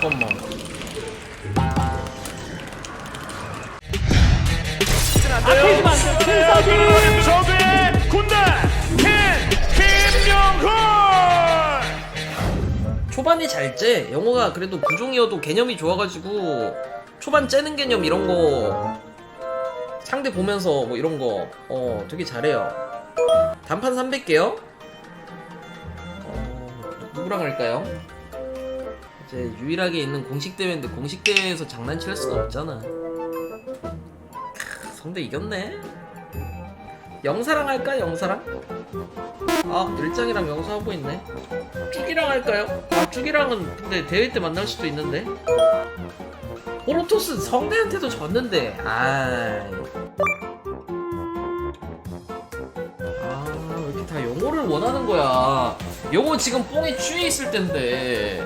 잠깐만. 만든 최석이 저그의 군단 kim 김영훈 초반에 잘 째. 영호가 그래도 구종이어도 개념이 좋아가지고 초반 째는 개념 이런 거 상대 보면서 뭐 이런 거 어 되게 잘해요. 단판 300개요? 어, 누구랑 할까요? 이제 유일하게 있는 공식 대회인데 공식 대회에서 장난칠 수가 없잖아. 크, 상대 이겼네. 영사랑 할까? 영사랑? 아 일장이랑 영사 하고 있네. 쭉이랑 할까요? 아 쭉이랑은 근데 대회 때 만날 수도 있는데 호로토스 성대한테도 졌는데 아이 아왜 이렇게 다 영호를 원하는 거야 영호 지금 뽕에 취해 있을 텐데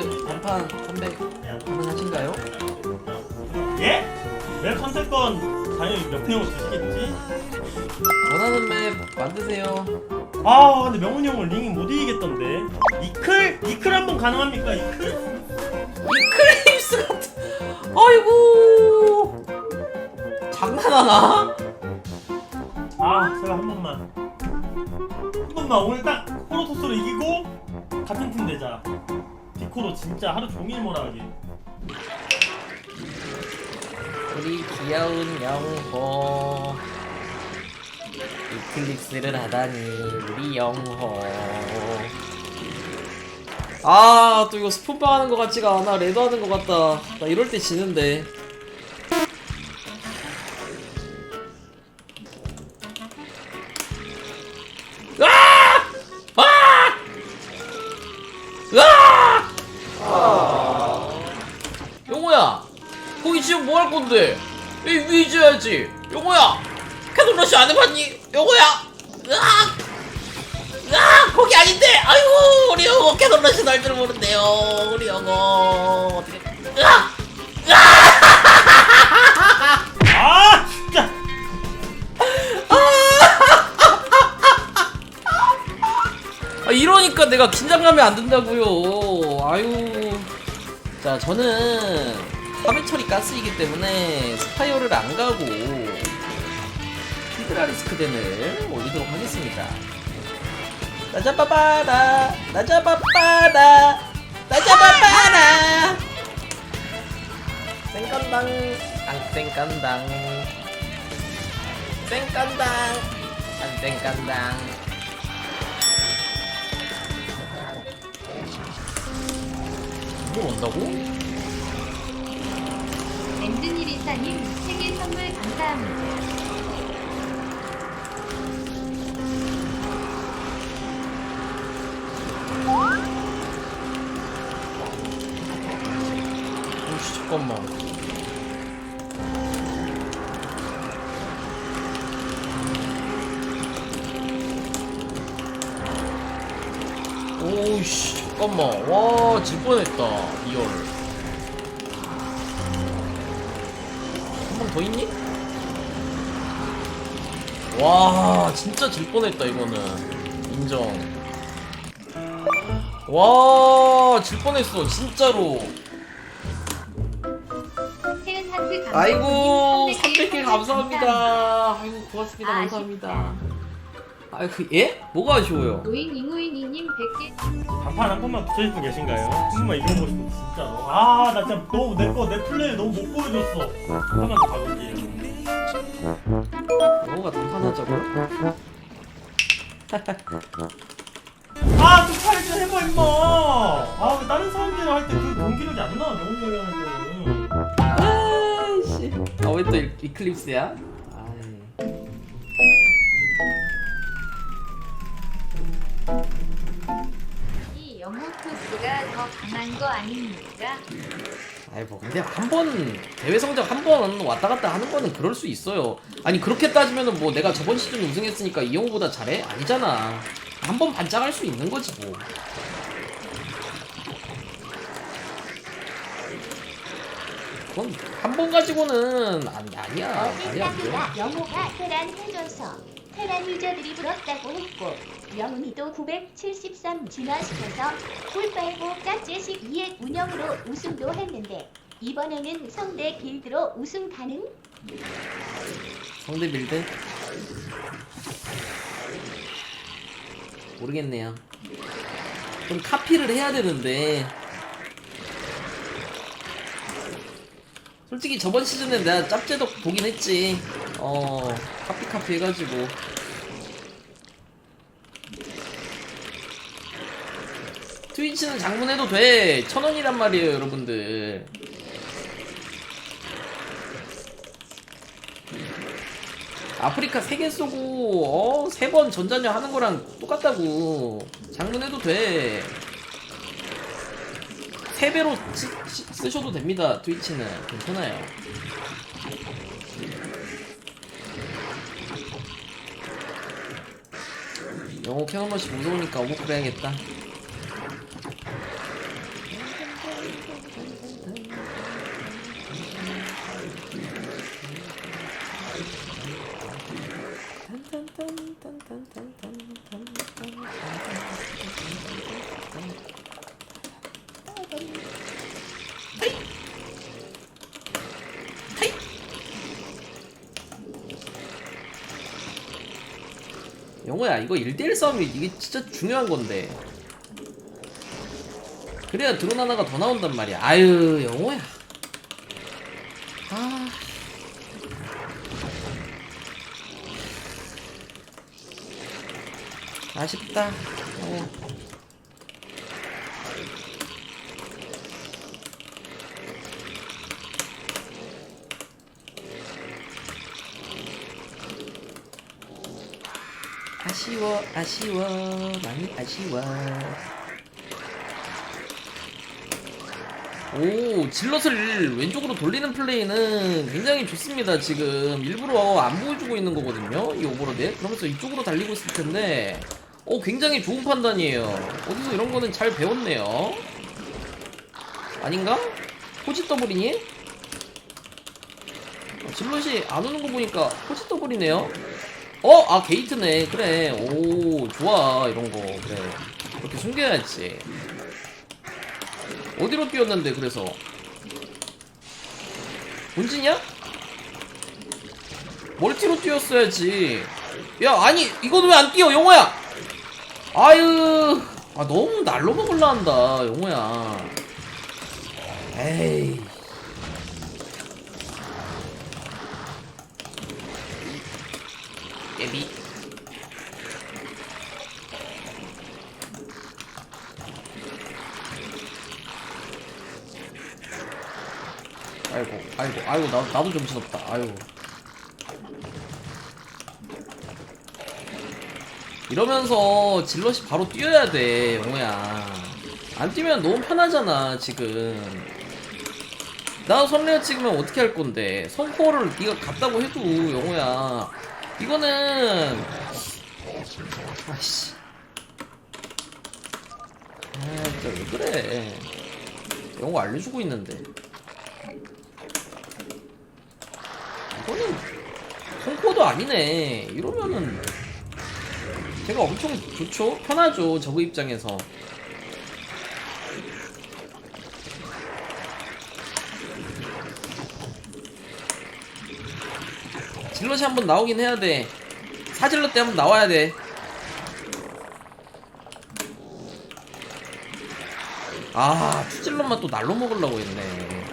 호로토스 단판 300 가능하신가요? 예? 내 컨셉권 당연히 몇 명을 주시겠지? 원하는 맵 만드세요 아 근데 명훈이 형은 링이 못 이기겠던데 이클? 이클 한번 가능합니까 이클? 이클립스 같은 아이고 장난하나? 아 제발 한 번만 한 번만 오늘 딱 코로토스로 이기고 같은 팀 되자 디코로 진짜 하루 종일 몰아가기. 우리 귀여운 영호. 이클립스를 하다니 우리 영호. 아 또 이거 스폰빵 하는 것 같지가 않아. 레드 하는 것 같다. 나 이럴 때 지는데 줄 모른대요. 우리 영호 어떻게? 아 진짜 아, 이러니까 내가 긴장감이 안 든다고요. 아유. 자, 저는 3회 처리 가스이기 때문에 스파이어를 안 가고 히드라 리스크 덴을 올리도록 하겠습니다. 나잡아봐라, 나잡아봐라, 나 잡아봐라. 쌩깐당, 안 쌩깐당, 쌩깐당, 안 쌩깐당. 이거 온다고? 랜드니리사님 생일 선물 감사합니다. 잠깐만. 오씨 잠깐만. 와질 뻔했다 이열 한번 더 있니? 와 진짜 질 뻔했다 이거는. 인정. 와 질 뻔했어 진짜로 아이고 300개 300개 감사합니다. 아이고 고맙습니다. 아, 감사합니다. 아이고 예? 뭐가 아쉬워요? 노잉잉우잉이님 100개 단판 한 번만 붙여줄 분 계신가요? 한 번만 이겨보고 싶어 진짜로 아나 진짜 너무 내거 내 플레이 너무 못 보여줬어 한 번만 더 가볼게요 뭐가 단판하자고요? 아, 좀 팔좀 해봐, 임마! 아, 왜 다른 사람들이랑 할 때그 경기력이 안 나와, 할 때는. 아이씨. 아왜 또 이클립스야? 아이. 이 영호토스가 더 강한 거 아닙니까? 아이 뭐 근데 한 번 대회 성적 한 번 왔다 갔다 하는 거는 그럴 수 있어요. 아니 그렇게 따지면은 뭐 내가 저번 시즌 우승했으니까 이영호보다 잘해? 아니잖아. 한 번 반짝할 수 있는 거지 뭐. 그건 한 번 가지고는 아니, 아니야 돼. 어딘가보다 영호가 테란 해줘서 테란 유저들이 부럽다고 했고 영훈이도 973 진화시켜서 꿀 빨고 짝제식 2의 운영으로 우승도 했는데 이번에는 성대 길드로 우승 가능? 성대 빌드 모르겠네요 좀 카피를 해야 되는데 솔직히 저번 시즌에 내가 짭제덕 보긴 했지. 어 카피 카피 해가지고. 트위치는 장문해도 돼. 천원이란 말이에요 여러분들. 아프리카 3개 쏘고 어, 3번 전자녀 하는 거랑 똑같다고. 장문해도 돼. 3배로 쓰셔도 됩니다. 트위치는 괜찮아요. 영어 캐논머시 무서우니까 오버클 해야겠다 영호야. 이거 1대1 싸움이 이게 진짜 중요한 건데. 그래야 드론 하나가 더 나온단 말이야. 아유 영호야. 아. 아쉽다. 어. 아쉬워 많이 아쉬워. 오 질럿을 왼쪽으로 돌리는 플레이는 굉장히 좋습니다 지금. 일부러 안 보여주고 있는 거거든요 이 오버로드 그러면서 이쪽으로 달리고 있을 텐데 오 굉장히 좋은 판단이에요. 어디서 이런 거는 잘 배웠네요. 아닌가? 포지 더블이니? 어, 질럿이 안 오는 거 보니까 포지 더블이네요 어? 아 게이트네. 그래. 오 좋아. 이런거. 그래. 이렇게 숨겨야지. 어디로 뛰었는데 그래서? 본진이야? 멀티로 뛰었어야지. 야 아니 이거는 왜안 뛰어 영호야? 아유. 아 너무 날로 먹을라 한다 영호야. 에이 깨비 아이고 아이고 아이고 나, 나도 정신없다. 아이고. 이러면서 질럿이 바로 뛰어야 돼 영호야. 안 뛰면 너무 편하잖아 지금. 나 선레어 찍으면 어떻게 할 건데? 선포를 네가 갔다고 해도 영호야 이거는 아씨. 아 진짜 왜 그래? 영호 알려주고 있는데. 이거는 손코도 아니네. 이러면은 제가 엄청 좋죠? 편하죠 저그 입장에서 질럿이 한번 나오긴 해야 돼 사질럿 때 한번 나와야 돼 아, 투질럿만 또 날로 먹으려고 했네.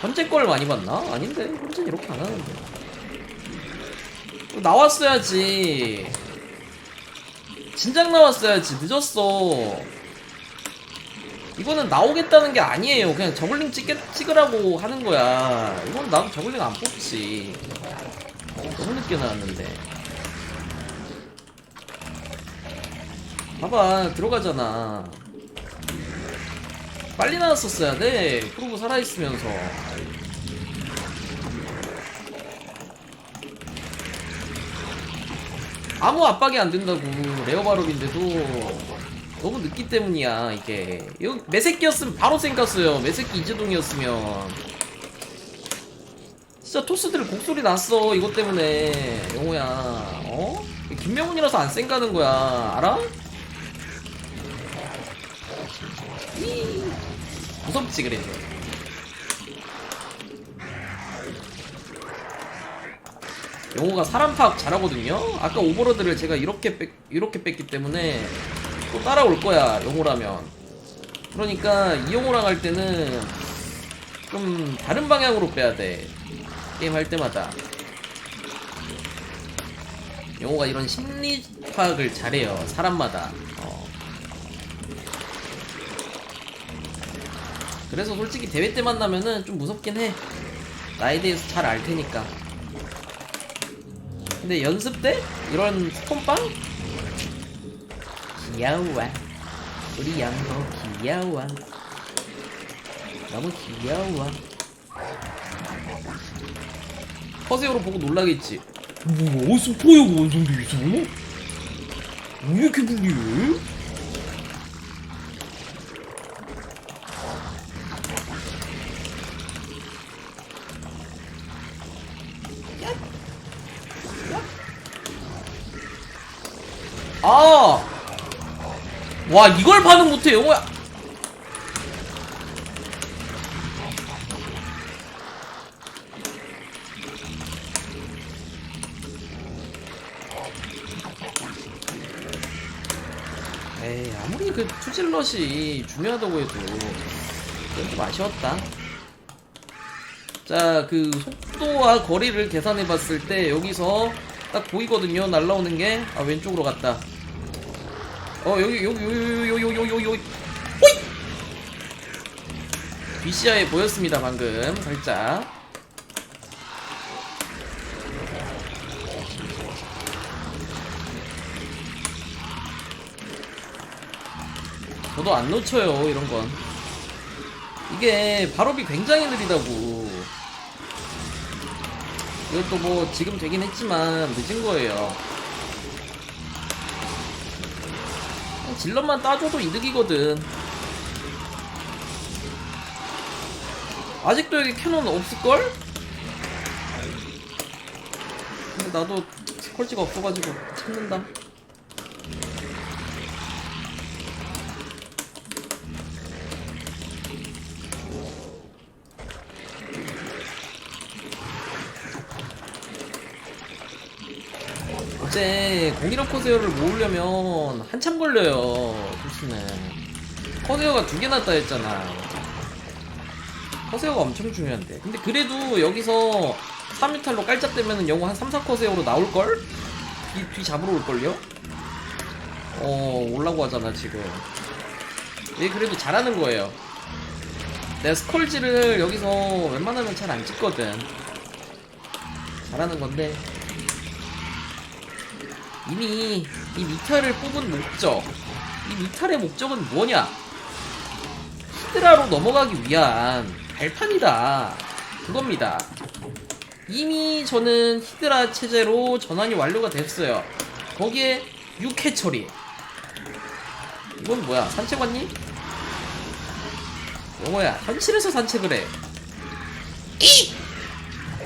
현재 걸 많이 봤나? 아닌데, 현재는 이렇게 안 하는데. 또 나왔어야지. 진작 나왔어야지. 늦었어. 이거는 나오겠다는 게 아니에요. 그냥 저글링 찍, 찍으라고 하는 거야. 이건 나도 저글링 안 뽑지. 너무 늦게 나왔는데. 봐봐, 들어가잖아. 빨리 나왔었어야 돼. 프로브 살아있으면서. 아무 압박이 안 된다고. 레어 발업인데도. 너무 늦기 때문이야, 이게. 이거 매새끼였으면 바로 쌩갔어요. 매새끼 이재동이었으면. 진짜 토스들 곡소리 났어 이것 때문에 영호야 어? 김명훈이라서 안 쌩가는 거야 알아? 이. 무섭지 그래도 영호가 사람 파악 잘하거든요 아까 오버로드를 제가 이렇게 뺐, 이렇게 뺐기 때문에 또 따라올 거야 영호라면 그러니까 이영호랑 할 때는 좀 다른 방향으로 빼야 돼 게임 할 때마다 영호가 이런 심리 파악을 잘해요 사람마다. 어. 그래서 솔직히 대회 때 만나면은 좀 무섭긴 해. 나에 대해서 잘 알 테니까. 근데 연습 때 이런 스톤빵? 귀여워. 우리 양도 귀여워. 너무 귀여워 커세어로 보고 놀라겠지 뭐 어디서 포여고 원성도 있어? 왜 이렇게 불리해? 아! 와 이걸 반응 못해 영호야 것이 중요하다고 해도 좀 아쉬웠다. 자, 그 속도와 거리를 계산해 봤을 때 여기서 딱 보이거든요. 날라오는 게. 아, 왼쪽으로 갔다. 어, 여기, 여기, 여기, 여기, 여기, 여기, 여기. 여기 여기 여기 여기 여기 여기 여기 여기 여기 여기 여기 저도 안 놓쳐요 이런 건. 이게 발업이 굉장히 느리다고. 이것도 뭐 지금 되긴 했지만 늦은 거예요. 질럿만 따줘도 이득이거든. 아직도 여기 캐논 없을걸? 근데 나도 스컬지가 없어가지고 참는다 공일업 커세어를 모으려면 한참 걸려요 토스는. 커세어가 두 개나 따였잖아. 커세어가 엄청 중요한데. 근데 그래도 여기서 3유탈로 깔짝대면은 영어 한 3, 4커세어로 나올걸? 뒤, 뒤 잡으러 올걸요? 어 올라고 하잖아 지금. 얘 그래도 잘하는 거예요. 내가 스컬지를 여기서 웬만하면 잘 안 찍거든. 잘하는 건데 이미 이 미탈을 뽑은 목적 이 미탈의 목적은 뭐냐? 히드라로 넘어가기 위한 발판이다. 그겁니다. 이미 저는 히드라 체제로 전환이 완료가 됐어요. 거기에 6회 처리. 이건 뭐야? 산책 왔니? 영호야 현실에서 산책을 해. 이!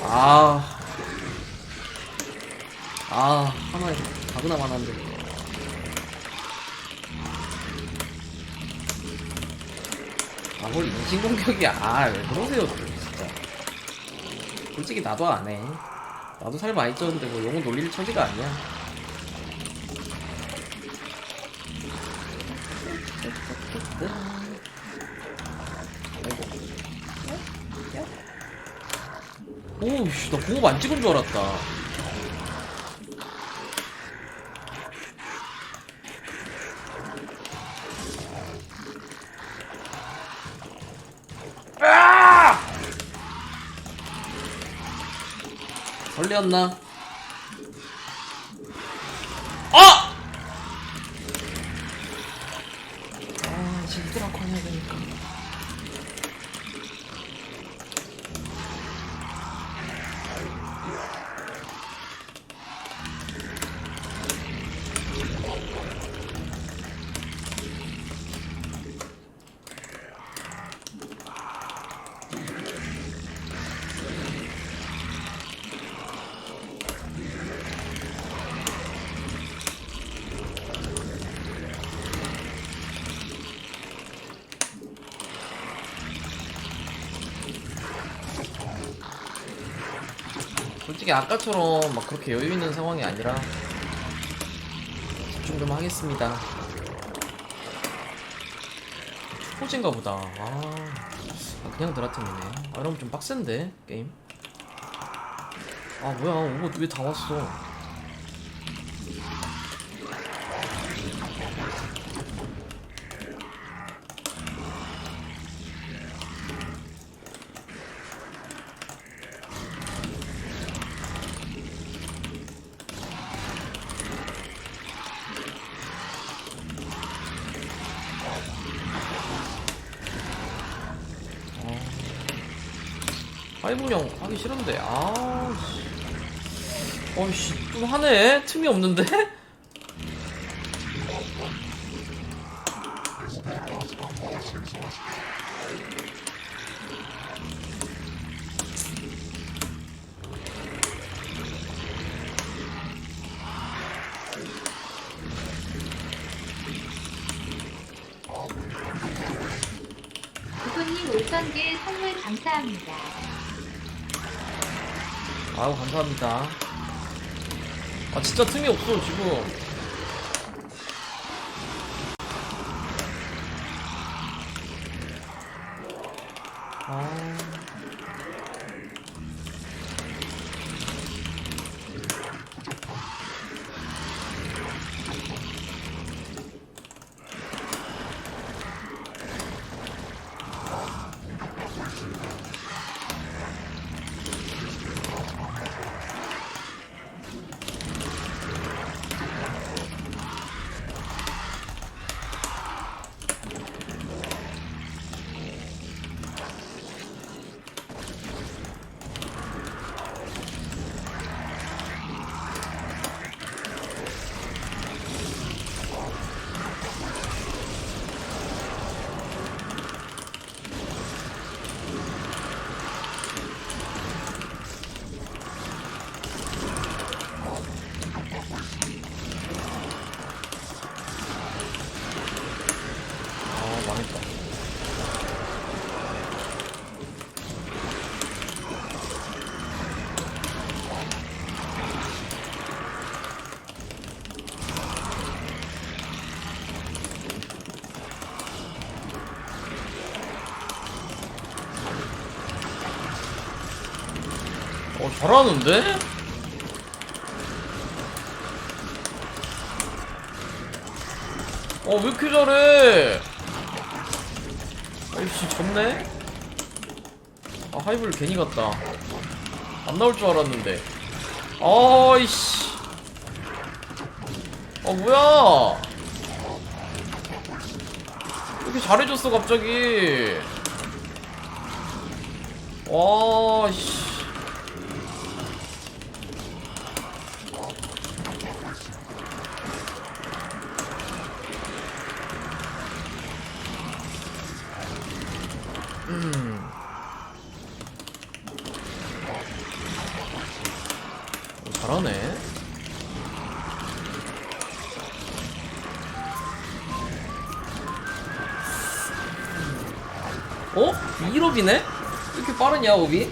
아... 아 하나에 가구나만 한데 아뭘 인신공격이야 아왜 그러세요 또 진짜 솔직히 나도 안해 나도 살 많이 쪘는데 뭐 용은 놀릴 처지가 아니야 오우씨 나 공업 안 찍은 줄 알았다 틀렸나? 아! 어! 아, 지금 드라코 해야 되니까. 솔직히 아까처럼 막 그렇게 여유 있는 상황이 아니라 집중 좀 하겠습니다. 초보진가 보다. 아, 아, 그냥 드라템이네. 아, 이러면 좀 빡센데 게임. 아 뭐야 오버 왜 다 왔어? 싫은데. 아씨. 어이씨. 좀 하네? 틈이 없는데? 구구님 5,000개 선물 감사합니다. 아유 감사합니다. 아 진짜 틈이 없어 지금. 아 아, 망했다 어 잘하는데? 어왜 이렇게 잘해? 아이씨 졌네? 아 하이브를 괜히 갔다. 안 나올 줄 알았는데. 아이씨. 아 뭐야? 왜 이렇게 잘해줬어 갑자기? 와씨 1업이네? 이렇게 빠르냐, 업이?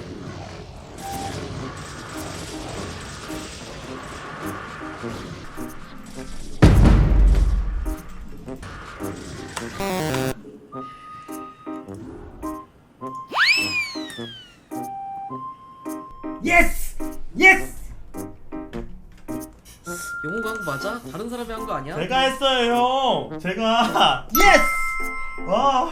예스! 예스! 영웅 한거 맞아? 다른 사람이 한 거 아니야? 제가 했어요 형 제가 예스! 와